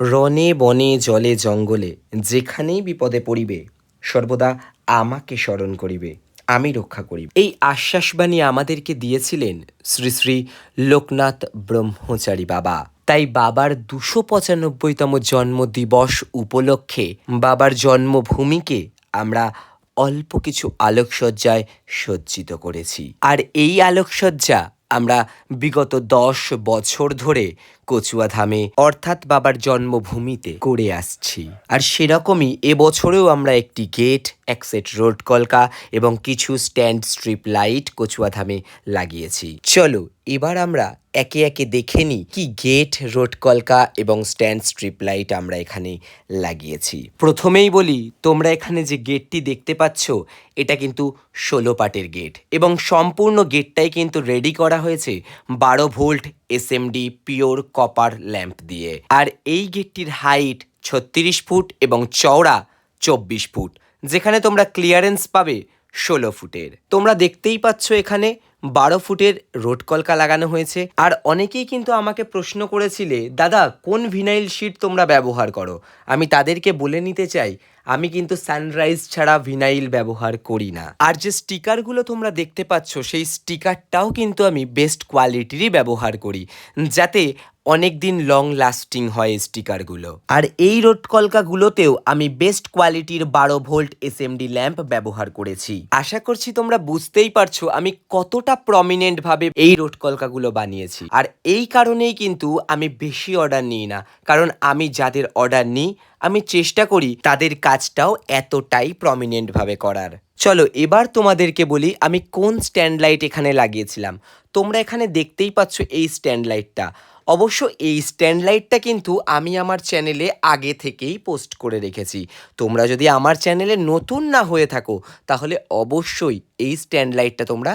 রনে বনে জলে জঙ্গলে, যেখানেই বিপদে পড়িবে, সর্বদা আমাকে স্মরণ করিবে, আমি রক্ষা করিব। এই আশ্বাসবাণী আমাদেরকে দিয়েছিলেন শ্রী শ্রী লোকনাথ ব্রহ্মচারী বাবা। তাই বাবার দুশো পঁচানব্বইতম জন্মদিবস উপলক্ষে বাবার জন্মভূমিকে আমরা অল্প কিছু আলোকসজ্জায় সজ্জিত করেছি। আর এই আলোকসজ্জা আমরা বিগত দশ বছর ধরে কচুয়াধামে অর্থাৎ বাবার জন্মভূমিতে করে আসছি। আর সেরকমই এবছরেও আমরা একটি গেট এক সেট রোড কলকা এবং কিছু স্ট্যান্ড স্ট্রিপ লাইট কচুয়াধামে লাগিয়েছি। চলো, এবার আমরা একে একে দেখে নিই কি গেট, রোড কলকা এবং স্ট্যান্ড স্ট্রিপ লাইট আমরা এখানে লাগিয়েছি। প্রথমেই বলি, তোমরা এখানে যে গেটটি দেখতে পাচ্ছ, এটা কিন্তু ষোলো পাটের গেট এবং সম্পূর্ণ গেটটাই কিন্তু রেডি করা হয়েছে বারো volt SMD pure copper lamp দিয়ে। আর এই গেটটির হাইট ছত্রিশ ফুট এবং চওড়া চব্বিশ ফুট। যেখানে তোমরা ক্লিয়ারেন্স পাবে ষোলো ফুটের। তোমরা দেখতেই পাচ্ছ এখানে বারো ফুটের রোড কলকা লাগানো হয়েছে। আর অনেকেই কিন্তু আমাকে প্রশ্ন করেছিলে, দাদা, কোন ভিনাইল শিট তোমরা ব্যবহার করো? আমি তাদেরকে বলে নিতে চাই, আমি কিন্তু সানরাইজ ছাড়া ভিনাইল ব্যবহার করি না। আর যে স্টিকারগুলো তোমরা দেখতে পাচ্ছ, সেই স্টিকারটাও কিন্তু আমি বেস্ট কোয়ালিটিরই ব্যবহার করি, যাতে অনেক দিন লং লাস্টিং হয় স্টিকারগুলো। আর এই রোড কলকাগুলোতেও আমি বেস্ট কোয়ালিটির বারো ভোল্ট এসএমডি ল্যাম্প ব্যবহার করেছি। আশা করছি তোমরা বুঝতেই পারছ আমি কতটা প্রমিনেন্ট ভাবে এই রোড কলকাগুলো বানিয়েছি। আর এই কারণেই কিন্তু আমি বেশি অর্ডার নিই না। কারণ আমি যাদের অর্ডার নিই, আমি চেষ্টা করি তাদের কাজটাও এতটাই প্রমিনেন্ট ভাবে করার। চলো, এবার তোমাদেরকে বলি আমি কোন স্ট্যান্ড লাইট এখানে লাগিয়েছিলাম। তোমরা এখানে দেখতেই পাচ্ছ এই স্ট্যান্ড লাইটটা অবশ্য এই স্ট্যান্ড লাইটটা কিন্তু আমি আমার চ্যানেলে আগে থেকেই পোস্ট করে রেখেছি। তোমরা যদি আমার চ্যানেলে নতুন না হয়ে থাকো, তাহলে অবশ্যই এই স্ট্যান্ড লাইটটা তোমরা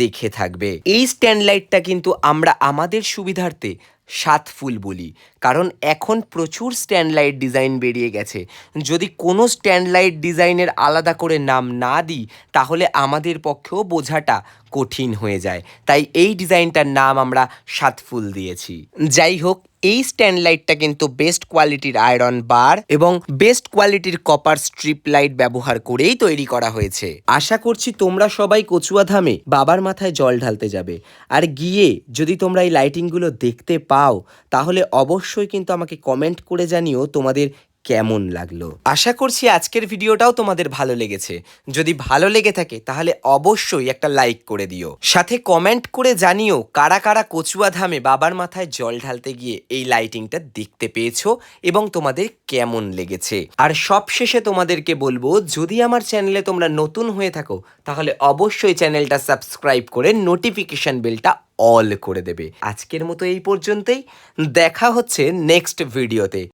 দেখে থাকবে। এই স্ট্যান্ড লাইটটা কিন্তু আমরা আমাদের সুবিধার্থে সাত ফুল বলি, কারণ এখন প্রচুর স্ট্যান্ড লাইট ডিজাইন বেরিয়ে গেছে। যদি কোনো স্ট্যান্ড লাইট ডিজাইনের আলাদা করে নাম না দিই, তাহলে আমাদের পক্ষেও বোঝাটা কঠিন হয়ে যায়। তাই এই ডিজাইনটার নাম আমরা সাত ফুল দিয়েছি। যাই হোক, এই স্ট্যান্ড লাইটটা কিন্তু বেস্ট কোয়ালিটির আয়রন বার এবং বেস্ট কোয়ালিটির কপার স্ট্রিপ লাইট ব্যবহার করেই তৈরি করা হয়েছে। আশা করছি তোমরা সবাই কচুয়াধামে বাবার মাথায় জল ঢালতে যাবে। আর গিয়ে যদি তোমরা এই লাইটিংগুলো দেখতে পাও, তাহলে অবশ্যই কিন্তু আমাকে কমেন্ট করে জানিও তোমাদের কেমন লাগল? আশা করছি আজকের ভিডিওটাও তোমাদের ভালো লেগেছে। যদি ভালো লেগে থাকে, তাহলে অবশ্যই একটা লাইক করে দিও। সাথে কমেন্ট করে জানিও কারা কারা কচুয়া ধামে বাবার মাথায় জল ঢালতে গিয়ে এই লাইটিংটা দেখতে পেয়েছ এবং তোমাদের কেমন লেগেছে। আর সব শেষে তোমাদেরকে বলব, যদি আমার চ্যানেলে তোমরা নতুন হয়ে থাকো, তাহলে অবশ্যই চ্যানেলটা সাবস্ক্রাইব করে নোটিফিকেশন বেলটা অল করে দেবে। আজকের মতো এই পর্যন্তই। দেখা হচ্ছে নেক্সট ভিডিওতে।